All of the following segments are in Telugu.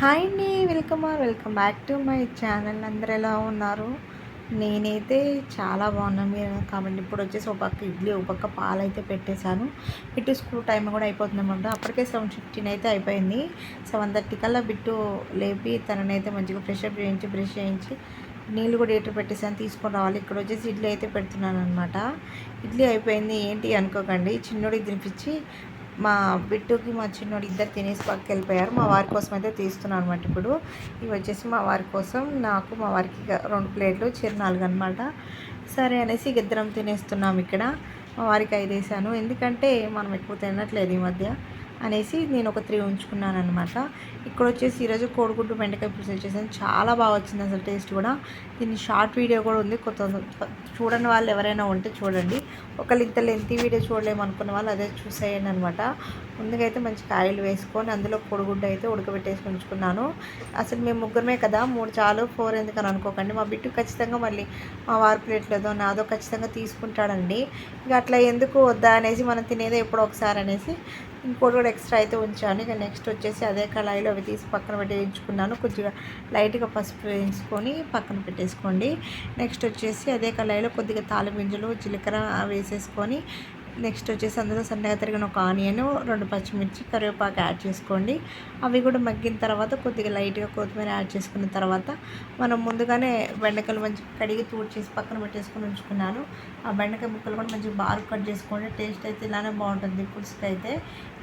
హాయ్ అండి welcome welcome back to my channel. అందరు ఎలా ఉన్నారు? నేనైతే చాలా బాగున్నాను మీరు కాబట్టి ఇప్పుడు వచ్చేసి ఒక పక్క ఇడ్లీ ఒక పక్క పాలు అయితే పెట్టేశాను. బిట్టు స్కూల్ టైం కూడా అయిపోతుంది అనమాట అప్పటికే సెవెన్ ఫిఫ్టీన్ అయితే అయిపోయింది. సెవెన్ థర్టీ కల్లా బిట్టు లేపి తననైతే మంచిగా ఫ్రెష్ అప్ చేయించి బ్రష్ చేయించి నీళ్ళు కూడా ఏటర్ పెట్టేసాను తీసుకొని రావాలి. ఇక్కడ వచ్చేసి ఇడ్లీ అయితే పెడుతున్నాను అనమాట ఇడ్లీ అయిపోయింది. ఏంటి అనుకోకండి. చిన్నోడికి తినిపించి మా బిట్టుకి మా చిన్నోడు ఇద్దరు తినేసి పక్కకి వెళ్ళిపోయారు మా వారి కోసం అయితే తీస్తున్నాను అనమాట ఇప్పుడు. ఇవి వచ్చేసి మా వారి కోసం నాకు మా వారికి రెండు ప్లేట్లు చిరునాలుగు అనమాట సరే అనేసి ఇద్దరం తినేస్తున్నాం ఇక్కడ. మా వారికి ఐదు వేసాను. ఎందుకంటే మనం ఎక్కువ తినట్లేదు ఈ మధ్య. అనేసి నేను ఒక త్రీ ఉంచుకున్నాను అనమాట ఇక్కడ వచ్చేసి ఈరోజు కోడిగుడ్డు బెండకాయ పులుసు వచ్చేసాను చాలా బాగా వచ్చింది అసలు టేస్ట్ కూడా. దీని షార్ట్ వీడియో కూడా ఉంది. కొత్త చూడని వాళ్ళు ఎవరైనా ఉంటే చూడండి. ఒకళ్ళు ఇంత లెంతీ వీడియో చూడలేము అనుకున్న వాళ్ళు అదే చూసేయండి అనమాట ముందుగా అయితే మంచి కాయలు వేసుకొని అందులో పొడిగుడ్డ అయితే ఉడకబెట్టేసి ఉంచుకున్నాను. అసలు మేము ముగ్గురమే కదా మూడు చాలు ఫోర్ ఎందుకని అనుకోకండి. మా బిట్టు ఖచ్చితంగా మళ్ళీ మా వారి ప్లేట్లేదో నాదో ఖచ్చితంగా తీసుకుంటాడండి. ఇక అట్లా ఎందుకు వద్దా అనేసి మనం తినేదో ఎప్పుడో ఒకసారి అనేసి ఇంకోటి కూడా ఎక్స్ట్రా అయితే ఉంచాను. ఇక నెక్స్ట్ వచ్చేసి అదే కళాయిలో అవి తీసి పక్కన పెట్టేయించుకున్నాను. కొద్దిగా లైట్గా పసుపు వేయించుకొని పక్కన పెట్టేసుకోండి. నెక్స్ట్ వచ్చేసి అదే కళాయిలో కొద్దిగా తాలిపింజలు జీలకర్ర వేసేసుకొని నెక్స్ట్ వచ్చేసి అందులో సన్నగా తరిగిన ఒక ఆనియన్ రెండు పచ్చిమిర్చి కరివేపాకు యాడ్ చేసుకోండి. అవి కూడా మగ్గిన తర్వాత కొద్దిగా లైట్గా కొత్తిమీర యాడ్ చేసుకున్న తర్వాత మనం ముందుగానే బెండకాయలు మంచి కడిగి చేసి పక్కన పెట్టేసుకొని ఉంచుకున్నాను. ఆ బెండకాయ ముక్కలు కూడా మంచిగా బాగా కట్ చేసుకోండి. టేస్ట్ అయితే ఇలానే బాగుంటుంది పులుసుకి అయితే.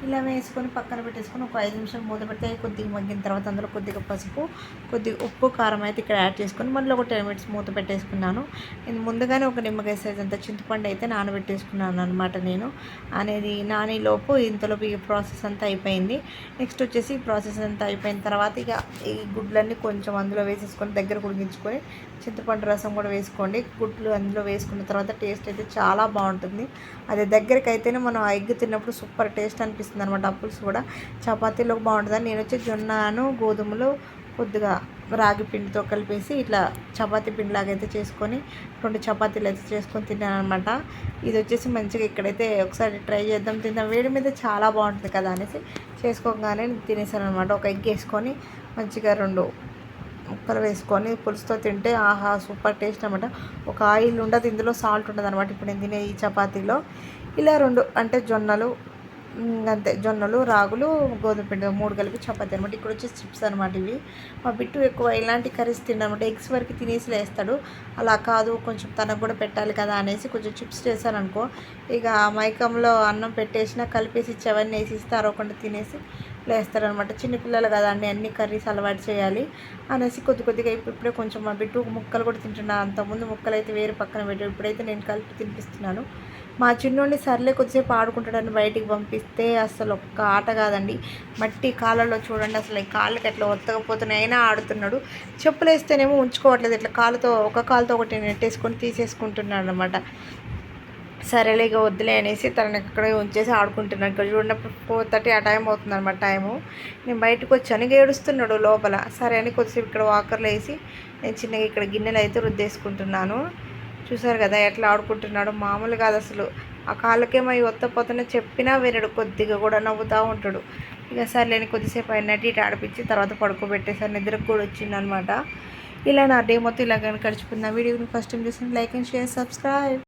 ఇలా వేసుకొని పక్కన పెట్టేసుకొని ఒక ఐదు నిమిషాలు మూత పెడితే కొద్దిగా మగ్గిన తర్వాత అందులో కొద్దిగా పసుపు కొద్దిగా ఉప్పు కారం అయితే ఇక్కడ యాడ్ చేసుకొని మళ్ళీ ఒక టెన్ మినిట్స్ మూత పెట్టేసుకున్నాను. నేను ముందుగానే ఒక నిమ్మకాయ సైజ్ అంత చింతపండు అయితే నానబెట్టేసుకున్నాను అనమాట నేను. అనేది నానేలోపు ఇంతలోపు ఈ ప్రాసెస్ అంతా అయిపోయింది. నెక్స్ట్ వచ్చేసి ప్రాసెస్ అంతా అయిపోయిన తర్వాత ఇక ఈ గుడ్లన్నీ కొంచెం అందులో వేసేసుకొని దగ్గర ఉడికించుకొని చింతపండు రసం కూడా వేసుకోండి. గుడ్లు అందులో వేసుకున్న తర్వాత టేస్ట్ అయితే చాలా బాగుంటుంది. అది దగ్గరికి అయితేనే మనం ఎగ్ తిన్నప్పుడు సూపర్ టేస్ట్ అనిపిస్తుంది అనమాట అప్పుల్స్ కూడా చపాతీలోకి బాగుంటుంది నేను వచ్చి జొన్నను గోధుమలు కొద్దిగా రాగి పిండితో కలిపేసి ఇట్లా చపాతీ పిండిలాగా అయితే చేసుకొని రెండు చపాతీలు అయితే చేసుకొని తిన్నాను అనమాట ఇది వచ్చేసి మంచిగా ఇక్కడైతే ఒకసారి ట్రై చేద్దాం తిందాం. వేడి మీద చాలా బాగుంటుంది కదా అనేసి చేసుకోగానే తినేసాను అనమాట ఒక ఎగ్ వేసుకొని మంచిగా రెండు ముక్కలు వేసుకొని పులుసుతో తింటే ఆహా సూపర్ టేస్ట్ అనమాట ఒక ఆయిల్ ఉండదు ఇందులో సాల్ట్ ఉండదు అనమాట ఇప్పుడు నేను తినే ఈ చపాతీలో. ఇలా రెండు అంటే జొన్నలు అంతే. జొన్నలు రాగులు గోధుమ పిండి మూడు కలిపి చపాతి అనమాట. ఇక్కడ వచ్చి చిప్స్ అనమాట ఇవి. మా బిట్టు ఎక్కువ ఇలాంటి కర్రీస్ తినమాట ఎగ్స్ వరకు తినేసి లేస్తాడు. అలా కాదు కొంచెం తనకు కూడా పెట్టాలి కదా అనేసి కొంచెం చిప్స్ చేశాను అనుకో ఇక మైకంలో అన్నం పెట్టేసినా కలిపేసి చెవన్నీ వేసి ఇస్తారు ఒకటి తినేసి లేస్తారనమాట చిన్నపిల్లలు కదా అండి అన్ని కర్రీస్ అలవాటు చేయాలి అనేసి కొద్ది కొద్దిగా ఇప్పుడే కొంచెం మా బిట్టు ముక్కలు కూడా తింటున్నా. అంతకుముందు ముక్కలు అయితే వేరే పక్కన పెట్టాడు. ఇప్పుడైతే నేను కలిపి తినిపిస్తున్నాను. మా చిన్నోడిని సర్లే కొద్దిసేపు ఆడుకుంటాడని బయటికి పంపిస్తే అసలు ఒక్క ఆట కాదండి. మట్టి కాళ్ళలో చూడండి అసలు ఈ కాళ్ళకి ఎట్లా ఒత్తకపోతున్నాయి. అయినా ఆడుతున్నాడు. చెప్పులు వేస్తేనేమో ఉంచుకోవట్లేదు. ఇట్లా కాళ్ళతో ఒక కాలుతో ఒకటి నెట్టేసుకొని తీసేసుకుంటున్నాడు అనమాట సరేలే ఇక వద్దులే అనేసి తనని అక్కడే ఉంచేసి ఆడుకుంటున్నాను ఇక్కడ చూడనప్పుడు ఫోర్ థర్టీ ఆ టైం అవుతుంది అనమాట టైము. నేను బయటకు వచ్చాను. ఏడుస్తున్నాడు లోపల. సరే అని కొద్దిసేపు ఇక్కడ వాకర్లో వేసి నేను చిన్నగా ఇక్కడ గిన్నెలు అయితే రుద్దేసుకుంటున్నాను. చూసారు కదా ఎట్లా ఆడుకుంటున్నాడు. మామూలు కాదు అసలు. ఆ కాళ్ళకేమో ఒత్తపోతనే చెప్పినా వినడు కొద్దిగా కూడా నవ్వుతూ ఉంటాడు. ఇక సర్లేని కొద్దిసేపు అయినట్టు ఇటు ఆడిపించి తర్వాత పడుకోబెట్టేసారి నిద్రకు కూడా వచ్చిందనమాట. ఇలా నా డే మొత్తం ఇలాగ గడిచిపోయింది ఆ వీడియోని ఫస్ట్ టైం చూసిన లైక్ అండ్ షేర్ సబ్స్క్రైబ్.